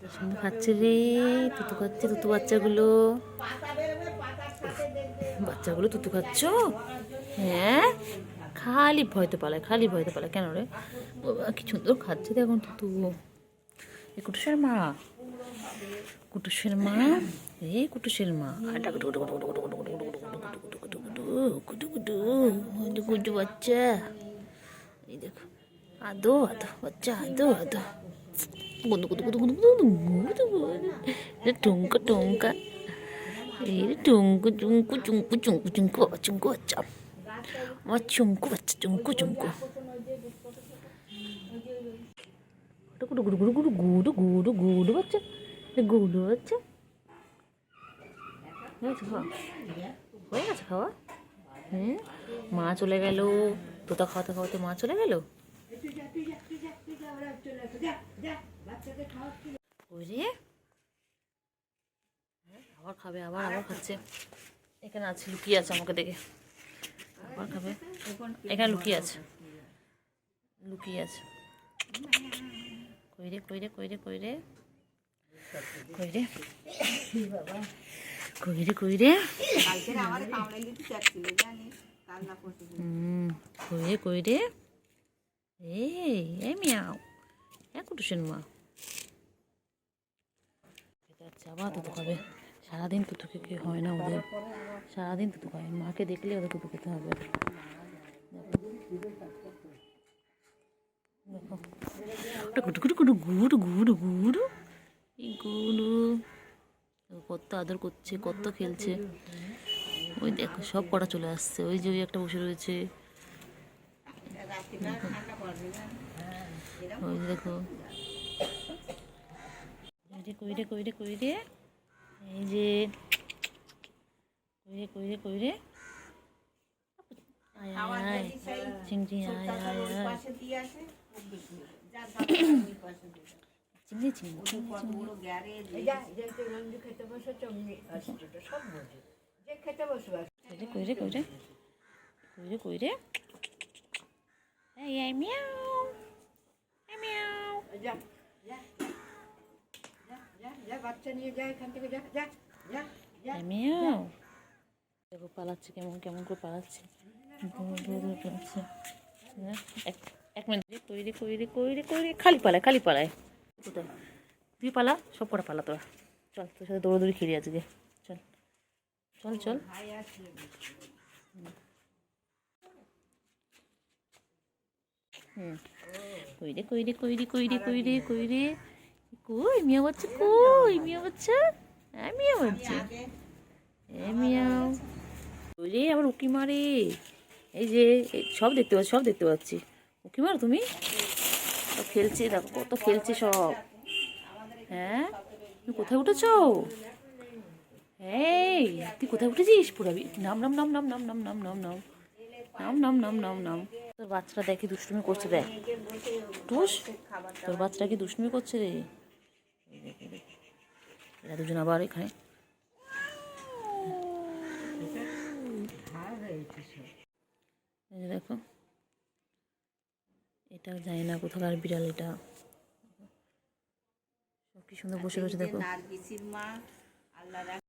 সুন্দর খাচ্ছে রে তুতু খাচ্ছে তুতু বাচ্চাগুলো বাচ্চাগুলো তুতু খাচ্ছ হ্যাঁ খালি ভয়তে পালায় খালি ভয়তে পালায় কেন রে কি সুন্দর খাচ্ছে দেখুন তুতু এ কুটুসের মা কুটুসের মা এই কুটুসের মা আটা কুটু কুটু কুটু কুটু কুটু কুটু কুটু কুটু কুটু কুটু কুটু বাচ্চা এই দেখো আদো আদো বাচ্চা আদো আদো গুদু গুদু গুদু গুদু গুদু গুদু টুঙ্কা টুঙ্কা এই টুঙ্কু চুঙ্কু চুঙ্কু চুঙ্কু বাচ্চা আমার চুঙ্কু বাচ্চা চুঙ্কু চুঙ্কু গুডু গুডু গুডু গুডু গুডু গুডু গুডু বাচ্চা গুডু বাচ্চা হয়ে গেছে খাওয়া হুম মা চলে গেল তোতা খাওয়াতে খাওয়াতে মা চলে গেল ওই রে হ্যাঁ, আবার খাবে আবার আবার খাচ্ছে। এখানে আছে লুকিয়ে আছে আমাকে দেখে। আবার খাবে। এখানে লুকিয়ে আছে। লুকিয়ে আছে। কইরে কইরে কইরে কইরে। কইরে। কইরে কইরে। কইরে কইরে। এই মিয়াও। হ্যাঁ কুটুসেন মা। যাচ্ছে, আবার তুতু খাবে। সারাদিন তুতু খেতে হয় না ওদের। সারাদিন তুতু খায়। মাকে দেখলে ওদের তুতু খেতে হবে। গুড়ু গুড়ু গুড়ু। এই গুড়ু? কত আদর করছে, কত খেলছে। ওই দেখো, সব কটা চলে আসছে। ওই যে ওই একটা বসে রয়েছে। ওই দেখো। কইরে কইরে কইরে। এই যে কইরে কইরে কইরে। আয় আয় আয়। চিংড়ি আয় আয় আয়। চিংড়ি চিংড়ি চিংড়ি কইরে কইরে কইরে। কইরে কইরে। এই এই মিয়াও। এই মিয়াও। মিয়াও। দেখো পালাচ্ছে কেমন কেমন করে পালাচ্ছে। পালাচ্ছে এক এক মিনিট। কইরে কইরে কইরে কইরে খালি পালায় খালি পালায়। কোথায়? তুই পালা সব কটা পালা তোরা। চল তোর সাথে দৌড়াদৌড়ি খেলি আজকে। চল চল চল। হুম। কইরে কইরে কইরে কইরে কইরে কইরে। কই মিয়া বাচ্চা কই মিয়া বাচ্চা হ্যাঁ মিয়া বাচ্চা হ্যাঁ মিয়াও কইরে আবার উকি মারে এই যে সব দেখতে পাচ্ছি সব দেখতে পাচ্ছি উকি মারো তুমি খেলছে দেখো কত খেলছে সব হ্যাঁ তুমি কোথায় উঠেছ এই তুই কোথায় উঠেছিস পুরাবি নাম নাম নাম নাম নাম নাম নাম নাম নাম নাম নাম নাম নাম নাম তোর বাচ্চাটা দেখে দুষ্টুমি করছে দেখ তোর বাচ্চাটা কি দুষ্টুমি করছে রে। এরা দুজন আবার এখানে। দেখো। এটা জানি না কোথাকার বিড়াল এটা। সব কি সুন্দর বসে রয়েছে, দেখো।